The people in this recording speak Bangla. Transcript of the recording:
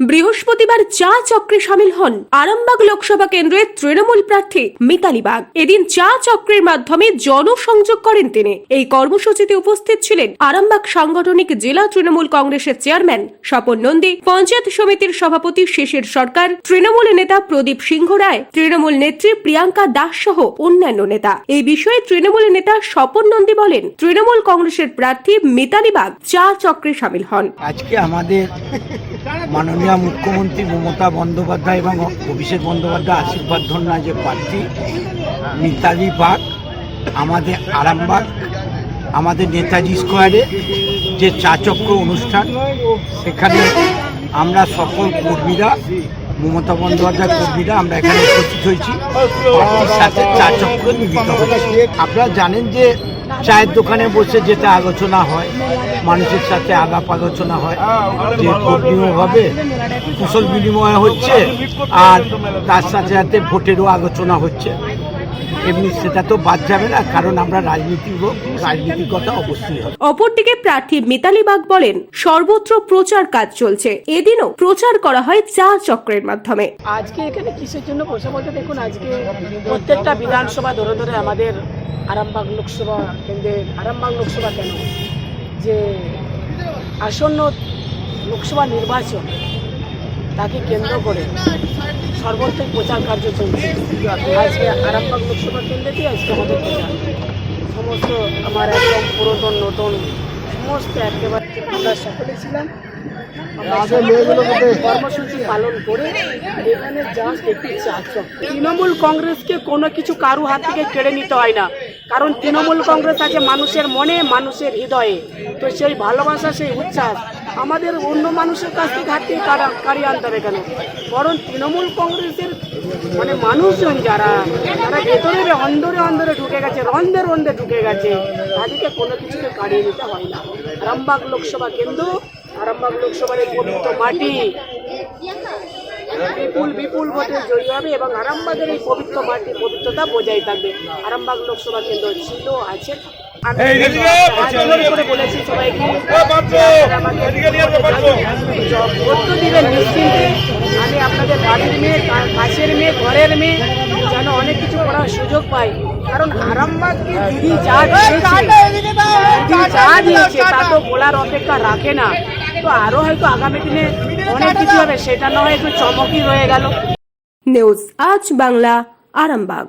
বৃহস্পতিবার চা চক্রে সামিল হন আরামবাগ লোকসভা কেন্দ্রের তৃণমূল প্রার্থী মিতালি বাগ। এদিন চা চক্রের মাধ্যমে জনসংযোগ করেন তিনি। এই কর্মসূচিতে উপস্থিত ছিলেন আরামবাগ সাংগঠনিক জেলা তৃণমূল কংগ্রেসের চেয়ারম্যান স্বপন নন্দী, পঞ্চায়েত সমিতির সভাপতি শিশির সরকার, তৃণমূল নেতা প্রদীপ সিংহ রায়, তৃণমূল নেত্রী প্রিয়াঙ্কা দাস সহ অন্যান্য নেতা। এই বিষয়ে তৃণমূল নেতা স্বপন নন্দী বলেন, তৃণমূল কংগ্রেসের প্রার্থী মিতালি বাগ চা চক্রে সামিল হন। আজকে আমাদের মাননীয় মুখ্যমন্ত্রী মমতা বন্দ্যোপাধ্যায় এবং অভিষেক বন্দ্যোপাধ্যায় আশীর্বাদ ধন্যা যে প্রার্থী মিতালি বাগ আমাদের আরামবাগ, আমাদের নেতাজি স্কোয়ারে যে চাচক্র অনুষ্ঠান, সেখানে আমরা সকল কর্মীরা, মমতা বন্দ্যোপাধ্যায় কর্মীরা আমরা এখানে উপস্থিত হয়েছি। সাথে চাচক্র মিলিত হয়েছি। আপনারা জানেন যে চায়ের দোকানে বসে যেটা আলোচনা হয়, মানুষের সাথে আলাপ আলোচনা হয়, যে হবে, কুশল বিনিময় হচ্ছে, আর তার সাথে সাথে ভোটেরও আলোচনা হচ্ছে। এমনি সেটা তো বাদ যাবে না কারণ আমরা রাজনীতি রাজনীতির কথা অবশ্যই হবে। অপরদিকে প্রার্থী মিতালি বাগ বলেন সর্বত্র প্রচার কাজ চলছে। এদিনও প্রচার করা হয় চা চক্রের মাধ্যমে। আজকে এখানে কিসের জন্য বসে বলতে দেখুন আজকে প্রত্যেকটা বিধানসভা ধরে ধরে আমাদের আরামবাগ লোকসভা কেন্দ্রের আরামবাগ লোকসভা কেন? যে আসন্ন লোকসভা নির্বাচন তাকে কেন্দ্র করে সর্বত্রই প্রচার কার্য চলছে। আজকে আরামবাগ লোকসভা কেন্দ্রেতেই আজকে আমাদের প্রচার। সমস্ত আমার একদম পুরাতন নতুন সমস্ত একেবারে আমরা সকলে ছিলাম। আমরা কর্মসূচি পালন করে এখানে জাস্ট একটি চাচক তৃণমূল কংগ্রেসকে কোনো কিছু কারু হাত থেকে কেড়ে নিতে হয় না। কারণ তৃণমূল কংগ্রেস আছে মানুষের মনে মানুষের হৃদয়ে। তো সেই ভালোবাসা সেই উচ্ছ্বাস আমাদের অন্য মানুষের কাছ থেকে কারা- কারিয়ে আনতে হবে কেন? বরং তৃণমূল কংগ্রেসের মানে মানুষজন যারা, তারা ভেতরে অন্দরে অন্দরে ঢুকে গেছে, রন্ধে রন্ধে ঢুকে গেছে। তাদেরকে কোনো কিছুকে কাড়িয়ে নিতে হয় না। আরামবাগ লোকসভা কেন্দ্র, আরামবাগ লোকসভার পবিত্র মাটি, বিপুল বিপুল ভোটে জয়ী হবে এবং আরামবাগের এই পবিত্র মাটি পবিত্রতা বজায় থাকবে। আরামবাগ লোকসভা কেন্দ্র ছিল, আছে করে বলেছি সবাইকে। ভোট দিবেন নিশ্চিন্তে। আমি আপনাদের বাড়ির মেয়ে কাছের মেয়ে ঘরের মেয়ে যেন অনেক কিছু করার সুযোগ পাই। কারণ আরামবাগকে দিদি যা দিয়েছে দিদি যা দিয়েছে তা তো বলার অপেক্ষা রাখে না। তো আরও হয়তো আগামী দিনে অনেক কিছু হবে সেটা নয় একটু চমকই রয়ে গেল। নিউজ আজ বাংলা আরামবাগ।